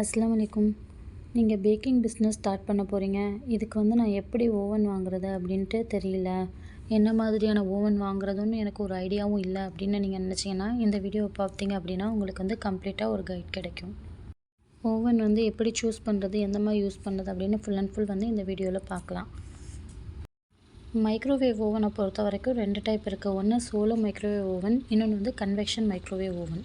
அஸ்லாம் வலைக்கும் நீங்கள் பேக்கிங் பிஸ்னஸ் ஸ்டார்ட் பண்ண போகிறீங்க இதுக்கு வந்து நான் எப்படி ஓவன் வாங்குறது அப்படின்ட்டு தெரியல. என்ன மாதிரியான ஓவன் வாங்குறதுன்னு எனக்கு ஒரு ஐடியாவும் இல்லை அப்படின்னு நீங்கள் நினச்சிங்கன்னா இந்த வீடியோவை பார்த்தீங்க அப்படின்னா உங்களுக்கு வந்து கம்ப்ளீட்டாக ஒரு கைட் கிடைக்கும். ஓவன் வந்து எப்படி சூஸ் பண்ணுறது எந்த மாதிரி யூஸ் பண்ணுறது அப்படின்னு ஃபுல் அண்ட் ஃபுல் வந்து இந்த வீடியோவில் பார்க்கலாம். மைக்ரோவேவ் ஓவனை பொறுத்த வரைக்கும் ரெண்டு டைப் இருக்குது ஒன்று சோலோ மைக்ரோவேவ் ஓவன் இன்னொன்று வந்து கன்வெக்ஷன் மைக்ரோவேவ் ஓவன்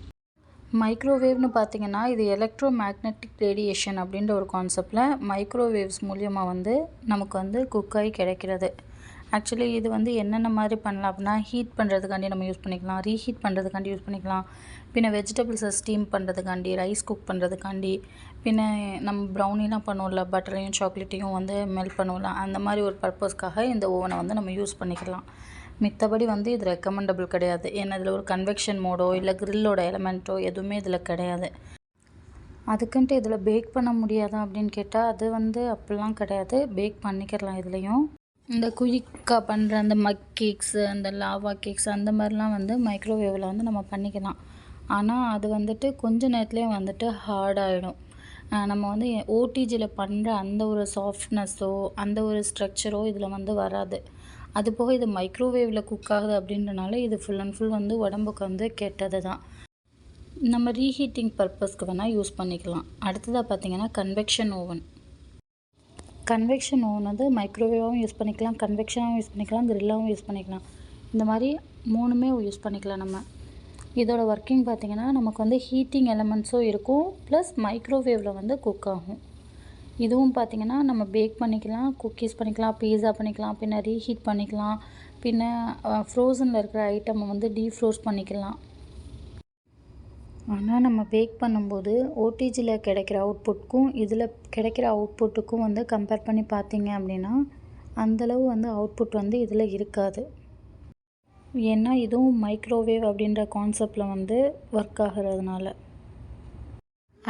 மைக்ரோவேவ்னு பார்த்தீங்கன்னா இது எலக்ட்ரோ மேக்னெட்டிக் ரேடியேஷன் அப்படின்ற ஒரு கான்செப்டில் மைக்ரோவேவ்ஸ் மூலியமாக வந்து நமக்கு வந்து குக்காகி கிடைக்கிறது. ஆக்சுவலி இது வந்து என்னென்ன மாதிரி பண்ணலாம் அப்படின்னா ஹீட் பண்ணுறதுக்காண்டி நம்ம யூஸ் பண்ணிக்கலாம் ரீஹீட் பண்ணுறதுக்காண்டி யூஸ் பண்ணிக்கலாம். பின்ன வெஜிடபிள்ஸை ஸ்டீம் பண்ணுறதுக்காண்டி ரைஸ் குக் பண்ணுறதுக்காண்டி பின்ன நம்ம ப்ரௌனிலாம் பண்ணுவோம்ல பட்டரையும் சாக்லேட்டையும் வந்து மெல்ட் பண்ணுவோம்ல அந்த மாதிரி ஒரு பர்பஸ்க்காக இந்த ஓவனை வந்து நம்ம யூஸ் பண்ணிக்கலாம். மித்தபடி வந்து இது ரெக்கமெண்டபிள் கிடையாது. ஏன்னா இதில் ஒரு கன்வெக்ஷன் மோடோ இல்லை கிரில்லோட எலமெண்ட்டோ எதுவுமே இதில் கிடையாது. அதுக்குன்ட்டு இதில் பேக் பண்ண முடியாதா அப்படின்னு கேட்டால் அது வந்து அப்படிலாம் கிடையாது. பேக் பண்ணிக்கிறலாம் இதுலேயும். இந்த குயிக்காக பண்ணுற அந்த மக் கேக்ஸு அந்த லாவா கேக்ஸ் அந்த மாதிரிலாம் வந்து மைக்ரோவேவில் வந்து நம்ம பண்ணிக்கலாம். ஆனால் அது வந்துட்டு கொஞ்ச நேரத்துலேயே வந்துட்டு ஹார்டாகிடும் நம்ம வந்து ஓடிஜியில் பண்ணுற அந்த ஒரு சாஃப்ட்னஸோ அந்த ஒரு ஸ்ட்ரக்சரோ இதில் வந்து வராது. அது போக இது மைக்ரோவேவில் குக் ஆகுது அப்படின்றனால இது ஃபுல் அண்ட் ஃபுல் வந்து உடம்புக்கு வந்து கெட்டது தான் நம்ம ரீஹீட்டிங் பர்பஸ்க்கு வேணால் யூஸ் பண்ணிக்கலாம். அடுத்ததாக பார்த்தீங்கன்னா கன்வெக்ஷன் ஓவன் கன்வெக்ஷன் ஓவன் வந்து மைக்ரோவேவாகவும் யூஸ் பண்ணிக்கலாம் கன்வெக்ஷனாகவும் யூஸ் பண்ணிக்கலாம் கிரில்லாகவும் யூஸ் பண்ணிக்கலாம். இந்த மாதிரி மூணுமே யூஸ் பண்ணிக்கலாம் நம்ம. இதோட ஒர்க்கிங் பார்த்திங்கன்னா நமக்கு வந்து ஹீட்டிங் எலமெண்ட்ஸும் இருக்கும் ப்ளஸ் மைக்ரோவேவில் வந்து குக் ஆகும். இதுவும் பார்த்திங்கன்னா நம்ம பேக் பண்ணிக்கலாம் குக்கீஸ் பண்ணிக்கலாம் பீஸா பண்ணிக்கலாம் பின்ன ரீஹீட் பண்ணிக்கலாம் பின்ன ஃப்ரோசனில் இருக்கிற ஐட்டமை வந்து டீஃப்ரோஸ் பண்ணிக்கலாம். ஆனால் நம்ம பேக் பண்ணும்போது ஓடிஜியில் கிடைக்கிற அவுட்புட்க்கும் இதில் கிடைக்கிற அவுட்புட்டுக்கும் வந்து கம்பேர் பண்ணி பார்த்தீங்க அப்படின்னா அந்தளவு வந்து அவுட்புட் வந்து இதில் இருக்காது. ஏன்னா இதுவும் மைக்ரோவேவ் அப்படின்ற கான்செப்டில் வந்து ஒர்க் ஆகிறதுனால.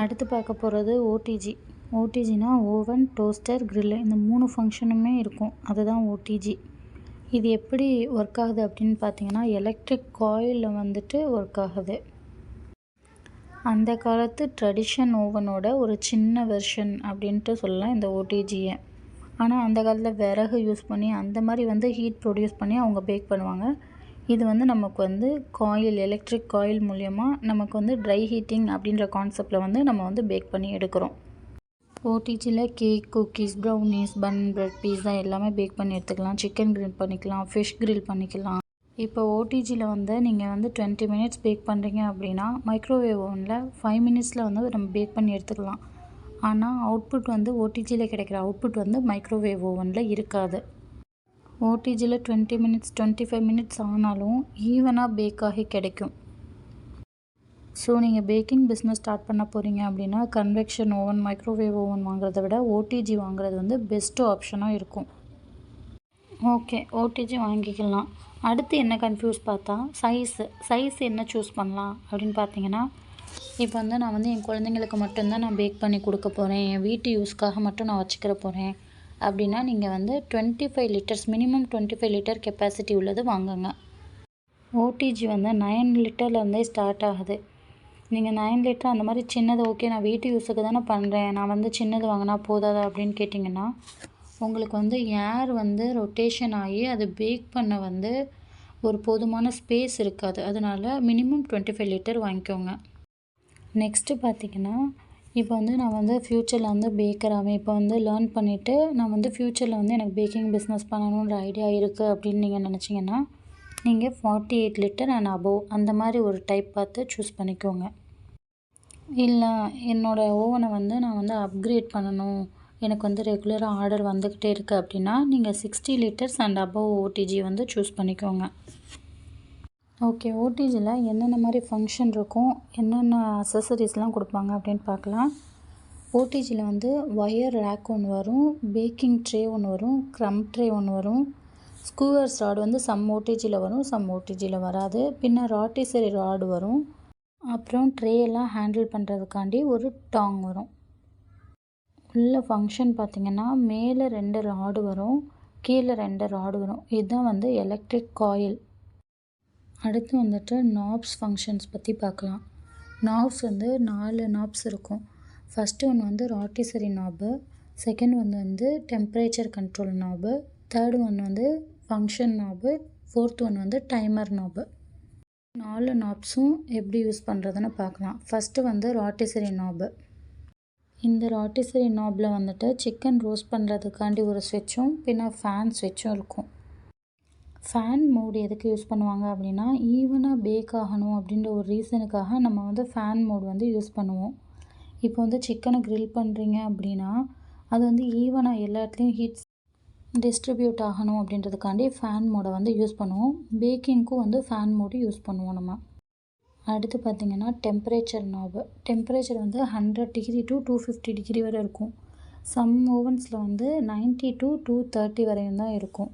அடுத்து பார்க்க போகிறது ஓடிஜி ஓடிஜினா ஓவன் டோஸ்டர் க்ரில்லு இந்த மூணு ஃபங்க்ஷனுமே இருக்கும். அதுதான் ஓடிஜி இது எப்படி ஒர்க் ஆகுது அப்படின்னு பார்த்தீங்கன்னா எலக்ட்ரிக் காயிலில் வந்துட்டு ஒர்க் ஆகுது. அந்த காலத்து ட்ரெடிஷன் ஓவனோட ஒரு சின்ன வெர்ஷன் அப்படின்ட்டு சொல்லலாம் இந்த ஓடிஜியை ஆனால் அந்த காலத்தில் விறகு யூஸ் பண்ணி அந்த மாதிரி வந்து ஹீட் ப்ரொடியூஸ் பண்ணி அவங்க பேக் பண்ணுவாங்க. இது வந்து நமக்கு வந்து காயில் எலக்ட்ரிக் காயில் மூலயமா நமக்கு வந்து ட்ரை ஹீட்டிங் அப்படின்ற கான்செப்டில் வந்து நம்ம வந்து பேக் பண்ணி எடுக்கிறோம். ஓடிஜியில் cake cookies brownies bun bread pizza எல்லாமே பேக் பண்ணி எடுத்துக்கலாம். சிக்கன் கிரில் பண்ணிக்கலாம் ஃபிஷ் கிரில் பண்ணிக்கலாம். இப்போ ஓடிஜியில் வந்து நீங்கள் வந்து டுவெண்ட்டி மினிட்ஸ் பேக் பண்ணுறீங்க அப்படின்னா மைக்ரோவேவ் ஓவனில் ஃபைவ் மினிட்ஸில் வந்து நம்ம பேக் பண்ணி எடுத்துக்கலாம். ஆனால் அவுட்புட் வந்து ஓடிஜியில் கிடைக்கிற அவுட்புட் வந்து மைக்ரோவேவ் ஓவனில் இருக்காது. ஓடிஜியில் twenty minutes twenty five minutes ஆனாலும் ஈவனாக பேக் ஆகி கிடைக்கும். ஸோ நீங்கள் பேக்கிங் பிஸ்னஸ் ஸ்டார்ட் பண்ண போகிறீங்க அப்படின்னா கன்வெக்ஷன் ஓவன் மைக்ரோவேவ் ஓவன் வாங்குறத விட ஓடிஜி வாங்குறது வந்து பெஸ்ட்டு ஆப்ஷனாக இருக்கும். ஓகே ஓடிஜி வாங்கிக்கலாம். அடுத்து என்ன கன்ஃபியூஸ் பார்த்தா சைஸு சைஸ் என்ன சூஸ் பண்ணலாம் அப்படின்னு பார்த்தீங்கன்னா இப்போ வந்து நான் வந்து என் குழந்தைங்களுக்கு மட்டும்தான் நான் பேக் பண்ணி கொடுக்க போகிறேன் என் வீட்டு யூஸ்க்காக மட்டும் நான் வச்சுக்கிற போகிறேன் அப்படின்னா நீங்கள் வந்து twenty five litres minimum twenty five litre capacity உள்ளது வாங்குங்க ஓடிஜி வந்து நைன் லிட்டர்லேருந்தே ஸ்டார்ட் ஆகுது. நீங்கள் நைன் லிட்டர் அந்த மாதிரி சின்னது ஓகே நான் வீட்டு யூஸுக்கு தானே பண்ணுறேன் நான் வந்து சின்னது வாங்கினா போதாதா அப்படின்னு கேட்டிங்கன்னா உங்களுக்கு வந்து ஏர் வந்து ரொட்டேஷன் ஆகி அது பேக் பண்ண வந்து ஒரு போதுமான ஸ்பேஸ் இருக்காது. அதனால் மினிமம் டுவெண்ட்டி ஃபைவ் லிட்டர் வாங்கிக்கோங்க. நெக்ஸ்ட்டு பார்த்திங்கன்னா இப்போ வந்து நான் வந்து ஃப்யூச்சரில் வந்து பேக்கராகவே இப்போ வந்து லேர்ன் பண்ணிவிட்டு நான் வந்து ஃப்யூச்சரில் வந்து எனக்கு பேக்கிங் பிஸ்னஸ் பண்ணணுன்ற ஐடியா இருக்குது அப்படின்னு நீங்கள் நினச்சிங்கன்னா நீங்கள் forty eight litre and above அந்த மாதிரி ஒரு டைப் பார்த்து சூஸ் பண்ணிக்கோங்க. இல்லை என்னோடய ஓவனை வந்து நான் வந்து அப்கிரேட் பண்ணணும். எனக்கு வந்து ரெகுலராக ஆர்டர் வந்துக்கிட்டே இருக்குது அப்படின்னா நீங்கள் sixty litres and above OTG வந்து சூஸ் பண்ணிக்கோங்க. ஓகே ஓடிஜியில் என்னென்ன மாதிரி ஃபங்க்ஷன் இருக்கும் என்னென்ன அசசரிஸ்லாம் கொடுப்பாங்க அப்படின்னு பார்க்கலாம். ஓடிஜியில் வந்து ஒயர் ரேக் ஒன்று வரும் பேக்கிங் ட்ரே ஒன்று வரும் க்ரம் ட்ரே ஒன்று வரும். ஸ்கூவர்ஸ் ராடு வந்து சம் ஓடிஜியில் வரும் சம் ஓடிஜியில் வராது. பின்ன ராட்டிசரி ராடு வரும். அப்புறம் ட்ரே எல்லாம் ஹேண்டில் பண்ணுறதுக்காண்டி ஒரு டாங் வரும். உள்ள ஃபங்க்ஷன் பார்த்திங்கன்னா மேலே ரெண்டு ராடு வரும் கீழே ரெண்டு ராடு வரும். இதுதான் வந்து எலக்ட்ரிக் காயில் அடுத்து வந்துட்டு நாப்ஸ் ஃபங்க்ஷன்ஸ் பற்றி பார்க்கலாம். நாப்ஸ் வந்து நாலு நாப்ஸ் இருக்கும். ஃபஸ்ட்டு ஒன்று வந்து ராட்டிசரி நாபு செகண்ட் ஒன்று வந்து temperature control knob third one வந்து ஃபங்க்ஷன் நாபு ஃபோர்த் ஒன் வந்து டைமர் நாபு நாலு நாப்ஸும் எப்படி யூஸ் பண்ணுறதுன்னு பார்க்கலாம். ஃபஸ்ட்டு வந்து ராட்டிசரி நாபு இந்த ராட்டிசரி நாபில் வந்துட்டு சிக்கன் ரோஸ்ட் பண்ணுறதுக்காண்டி ஒரு ஸ்விட்சும் பின்ன ஃபேன் ஸ்விட்சும் இருக்கும். ஃபேன் மோடு எதுக்கு யூஸ் பண்ணுவாங்க அப்படின்னா ஈவனாக பேக் ஆகணும் அப்படின்ற ஒரு ரீசனுக்காக நம்ம வந்து ஃபேன் மோடு வந்து யூஸ் பண்ணுவோம். இப்போ வந்து சிக்கனை க்ரில் பண்ணுறீங்க அப்படின்னா அது வந்து ஈவனாக எல்லா இடத்துலையும் டிஸ்ட்ரிபியூட் ஆகணும் அப்படின்றதுக்காண்டி ஃபேன் மோடை வந்து யூஸ் பண்ணுவோம். பேக்கிங்க்கும் வந்து ஃபேன் மோடு யூஸ் பண்ணுவோம் நம்ம. அடுத்து பார்த்திங்கன்னா டெம்பரேச்சர் நாபு டெம்பரேச்சர் வந்து hundred degree to two fifty degree வரை இருக்கும். சம் ஓவன்ஸில் வந்து 90 டு டூ தேர்ட்டி வரையும் தான் இருக்கும்.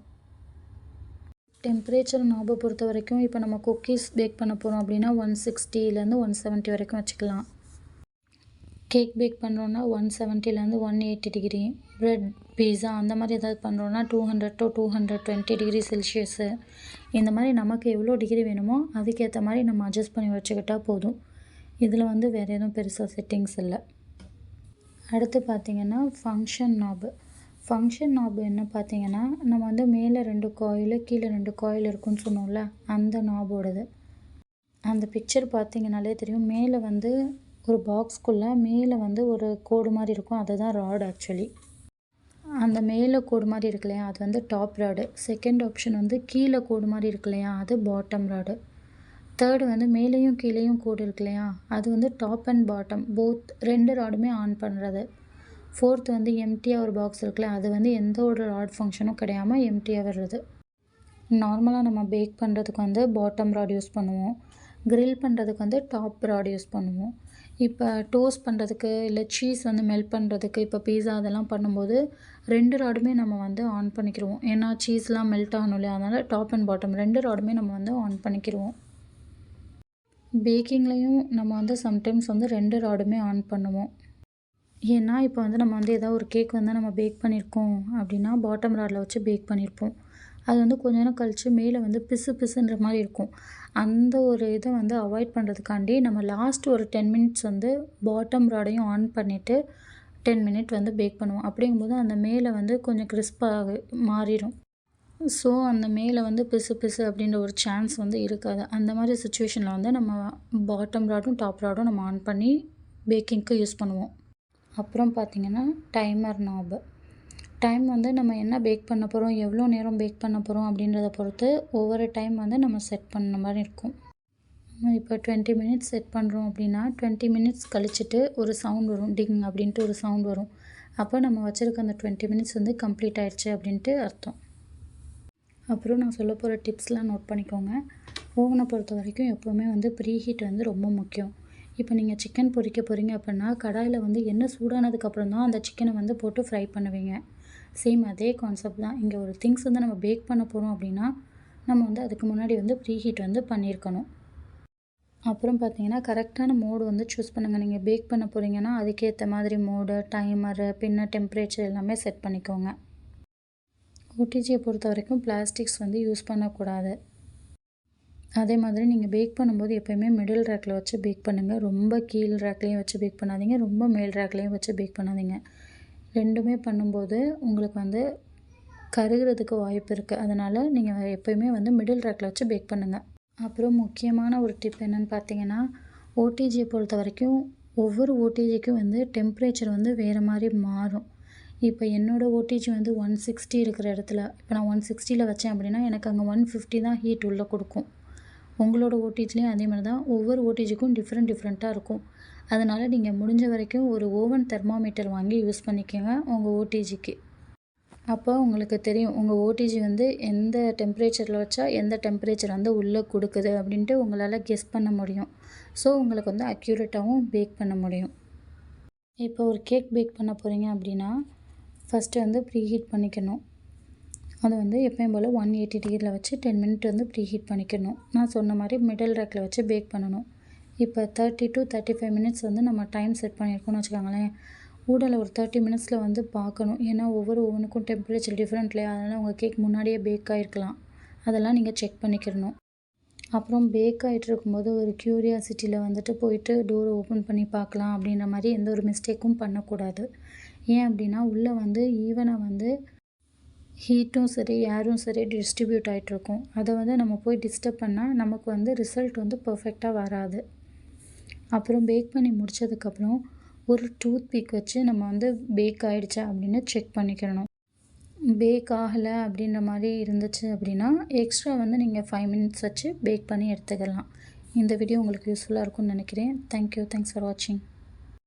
டெம்பரேச்சர் நாபை பொறுத்த வரைக்கும் இப்போ நம்ம குக்கீஸ் பேக் பண்ண போகிறோம் அப்படின்னா ஒன் சிக்ஸ்டிலேருந்து ஒன் செவன்ட்டி வரைக்கும் வச்சுக்கலாம். கேக் பேக் பண்ணுறோன்னா one செவன்ட்டிலேருந்து one eighty degree bread pizza அந்த மாதிரி ஏதாவது பண்ணுறோன்னா two hundred to two hundred twenty degree Celsius இந்த மாதிரி நமக்கு எவ்வளோ டிகிரி வேணுமோ அதுக்கேற்ற மாதிரி நம்ம அட்ஜஸ்ட் பண்ணி வச்சுக்கிட்டால் போதும். இதில் வந்து வேறு எதுவும் பெருசாக செட்டிங்ஸ் இல்லை. அடுத்து பார்த்திங்கன்னா ஃபங்க்ஷன் நாபு ஃபங்க்ஷன் நாபு என்ன பார்த்தீங்கன்னா நம்ம வந்து மேலே ரெண்டு காயில் கீழே ரெண்டு காயில் இருக்குன்னு சொன்னோம்ல அந்த நாபோடது அந்த பிக்சர் பார்த்தீங்கனாலே தெரியும். மேலே வந்து ஒரு பாக்ஸ்குள்ளே மேலே வந்து ஒரு கோடு மாதிரி இருக்கும். அதுதான் ராட் ஆக்சுவலி அந்த மேலே கோடு மாதிரி இருக்கு இல்லையா? அது வந்து டாப் ராடு செகண்ட் ஆப்ஷன் வந்து கீழே கோடு மாதிரி இருக்கு இல்லையா? அது பாட்டம் ராடு தேர்டு வந்து மேலேயும் கீழேயும் கோடு இருக்கு இல்லையா? அது வந்து டாப் அண்ட் பாட்டம் போத் ரெண்டு ராடுமே ஆன் பண்ணுறது ஃபோர்த் வந்து எம்டியாக ஒரு பாக்ஸ் இருக்குல்ல அது வந்து எந்த ஒரு ராட் ஃபங்க்ஷனும் கிடையாமல் எம்டியாக வர்றது. நார்மலாக நம்ம பேக் பண்ணுறதுக்கு வந்து பாட்டம் ராட் யூஸ் பண்ணுவோம். க்ரில் பண்ணுறதுக்கு வந்து டாப் ராட் யூஸ் பண்ணுவோம். இப்போ டோஸ்ட் பண்ணுறதுக்கு இல்லை சீஸ் வந்து மெல்ட் பண்ணுறதுக்கு இப்போ பீஸா அதெல்லாம் பண்ணும்போது ரெண்டு ராடுமே நம்ம வந்து ஆன் பண்ணிக்கிடுவோம் ஏன்னா சீஸ்லாம் மெல்ட் ஆகணும் இல்லையா? அதனால் டாப் அண்ட் பாட்டம் ரெண்டு ராடுமே நம்ம வந்து ஆன் பண்ணிக்கிடுவோம் பேக்கிங்லேயும் நம்ம வந்து சம்டைம்ஸ் வந்து ரெண்டு ராடுமே ஆன் பண்ணுவோம். ஏன்னா இப்போ வந்து நம்ம வந்து ஏதாவது ஒரு கேக் வந்து நம்ம பேக் பண்ணியிருக்கோம் அப்படின்னா பாட்டம் ராடில் வச்சு பேக் பண்ணியிருப்போம். அது வந்து கொஞ்ச நேரம் கழித்து மேலே வந்து பிசு பிசுன்ற மாதிரி இருக்கும். அந்த ஒரு இதை வந்து அவாய்ட் பண்ணுறதுக்காண்டி நம்ம லாஸ்ட் ஒரு டென் மினிட்ஸ் வந்து பாட்டம் ராடையும் ஆன் பண்ணிவிட்டு டென் மினிட் வந்து பேக் பண்ணுவோம். அப்படிங்கும்போது அந்த மேலே வந்து கொஞ்சம் கிறிஸ்பாக மாறிடும். ஸோ அந்த மேலே வந்து பிசு பிசு அப்படின்ற ஒரு சான்ஸ் வந்து இருக்காது. அந்த மாதிரி சுச்சுவேஷனில் வந்து நம்ம பாட்டம் ராடும் டாப் ராடும் நம்ம ஆன் பண்ணி பேக்கிங்க்கு யூஸ் பண்ணுவோம். அப்புறம் பார்த்திங்கன்னா டைமர் நாபு டைம் வந்து நம்ம என்ன பேக் பண்ண போகிறோம் எவ்வளோ நேரம் பேக் பண்ண போகிறோம் அப்படின்றத பொறுத்து ஒவ்வொரு டைம் வந்து நம்ம செட் பண்ண மாதிரி இருக்கும். இப்போ டுவெண்ட்டி மினிட்ஸ் செட் பண்ணுறோம் அப்படின்னா டுவெண்ட்டி மினிட்ஸ் கழிச்சிட்டு ஒரு சவுண்ட் வரும். டிங் அப்படின்ட்டு ஒரு சவுண்ட் வரும். அப்போ நம்ம வச்சுருக்க அந்த டுவெண்ட்டி மினிட்ஸ் வந்து கம்ப்ளீட் ஆயிடுச்சு அப்படின்ட்டு அர்த்தம். அப்புறம் நான் சொல்ல போகிற டிப்ஸ்லாம் நோட் பண்ணிக்கோங்க. ஓவனை பொறுத்த வரைக்கும் எப்போவுமே வந்து ப்ரீ ஹீட் வந்து ரொம்ப முக்கியம். இப்போ நீங்கள் சிக்கன் பொரிக்க போகிறீங்க அப்படின்னா கடாயில் வந்து எண்ணெய் சூடானதுக்கப்புறம் தான் அந்த சிக்கனை வந்து போட்டு ஃப்ரை பண்ணுவீங்க. சேம் அதே கான்செப்ட் தான். இங்கே ஒரு திங்ஸ் வந்து நம்ம பேக் பண்ண போகிறோம் அப்படின்னா நம்ம வந்து அதுக்கு முன்னாடி வந்து ப்ரீ ஹீட் வந்து பண்ணியிருக்கணும். அப்புறம் பார்த்தீங்கன்னா கரெக்டான மோடு வந்து சூஸ் பண்ணுங்கள் நீங்கள் பேக் பண்ண போகிறீங்கன்னா அதுக்கேற்ற மாதிரி மோடு டைமரு பின்ன டெம்பரேச்சர் எல்லாமே செட் பண்ணிக்கோங்க. ஓடிஜியை பொறுத்த வரைக்கும் பிளாஸ்டிக்ஸ் வந்து யூஸ் பண்ணக்கூடாது. அதே மாதிரி நீங்கள் பேக் பண்ணும்போது எப்போயுமே மிடில் ரேக்கில் வச்சு பேக் பண்ணுங்கள் ரொம்ப கீழ் ரேக்லேயும் வச்சு பேக் பண்ணாதீங்க. ரொம்ப மேல் ரேக்லேயும் வச்சு பேக் பண்ணாதீங்க. ரெண்டுமே பண்ணும்போது உங்களுக்கு வந்து கருகிறதுக்கு வாய்ப்பு இருக்குது அதனால் நீங்கள் எப்போயுமே வந்து மிடில் ரேக்கில் வச்சு பேக் பண்ணுங்கள் அப்புறம் முக்கியமான ஒரு டிப் என்னென்னு பார்த்தீங்கன்னா ஓடிஜியை பொறுத்த வரைக்கும் ஒவ்வொரு ஓடிஜிக்கும் வந்து டெம்ப்ரேச்சர் வந்து வேறு மாதிரி மாறும். இப்போ என்னோடய ஓடிஜி வந்து ஒன் சிக்ஸ்டி இருக்கிற இடத்துல இப்போ நான் ஒன் சிக்ஸ்டியில் வச்சேன் அப்படின்னா எனக்கு அங்கே ஒன் ஃபிஃப்டி தான் ஹீட் உள்ளே கொடுக்கும். உங்களோட ஓட்டேஜ்லேயும் அதே மாதிரி தான் ஒவ்வொரு ஓடிஜிக்கும் டிஃப்ரெண்ட் டிஃப்ரெண்ட்டாக இருக்கும். அதனால் நீங்கள் முடிஞ்ச வரைக்கும் ஒரு ஓவன் தெர்மாமீட்டர் வாங்கி யூஸ் பண்ணிக்கோங்க உங்கள் ஓடிஜிக்கு அப்போ உங்களுக்கு தெரியும் உங்கள் ஓடிஜி வந்து எந்த டெம்பரேச்சரில் வச்சா எந்த டெம்பரேச்சர் வந்து உள்ளே கொடுக்குது அப்படின்ட்டு உங்களால் கெஸ் பண்ண முடியும். ஸோ உங்களுக்கு வந்து அக்யூரேட்டாகவும் பேக் பண்ண முடியும். இப்போ ஒரு கேக் பேக் பண்ண போகிறீங்க அப்படின்னா ஃபஸ்ட்டு வந்து ப்ரீ ஹீட் பண்ணிக்கணும். அது வந்து எப்பயும் போல் ஒன் எயிட்டி டிகிரியில் வச்சு டென் மினிட் வந்து ப்ரீ ஹீட் பண்ணிக்கணும். நான் சொன்ன மாதிரி மிடில் ரேக்கில் வச்சு பேக் பண்ணணும். இப்போ thirty to thirty five minutes வந்து நம்ம டைம் செட் பண்ணியிருக்கோம்னு வச்சுக்கோங்களேன். ஊடலை ஒரு தேர்ட்டி மினிட்ஸில் வந்து பார்க்கணும். ஏன்னா ஒவ்வொரு ஒவ்வொன்றுக்கும் டெம்பரேச்சர் டிஃப்ரெண்ட் இல்லையா? அதனால் உங்கள் கேக் முன்னாடியே பேக் ஆகிருக்கலாம் அதெல்லாம் நீங்கள் செக் பண்ணிக்கிறணும் அப்புறம் பேக் ஆகிட்டு இருக்கும்போது ஒரு க்யூரியாசிட்டியில் வந்துட்டு போயிட்டு டோரை ஓப்பன் பண்ணி பார்க்கலாம் அப்படின்ற மாதிரி எந்த ஒரு மிஸ்டேக்கும் பண்ணக்கூடாது. ஏன் அப்படின்னா உள்ளே வந்து ஈவனாக வந்து ஹீட்டும் சரி ஏரும் சரி டிஸ்ட்ரிபியூட் ஆகிட்ருக்கும் அதை வந்து நம்ம போய் டிஸ்டர்ப் பண்ணால் நமக்கு வந்து ரிசல்ட் வந்து பர்ஃபெக்டாக வராது. அப்புறம் பேக் பண்ணி முடித்ததுக்கப்புறம் ஒரு டூத் பிக் வச்சு நம்ம வந்து பேக் ஆகிடுச்சா அப்படின்னு செக் பண்ணிக்கணும். பேக் ஆகலை அப்படின்ற மாதிரி இருந்துச்சு அப்படின்னா எக்ஸ்ட்ரா வந்து நீங்கள் ஃபைவ் மினிட்ஸ் வச்சு பேக் பண்ணி எடுத்துக்கலாம். இந்த வீடியோ உங்களுக்கு யூஸ்ஃபுல்லாக இருக்கும்னு நினைக்கிறேன். தேங்க்யூ தேங்க்ஸ் ஃபார் வாட்சிங்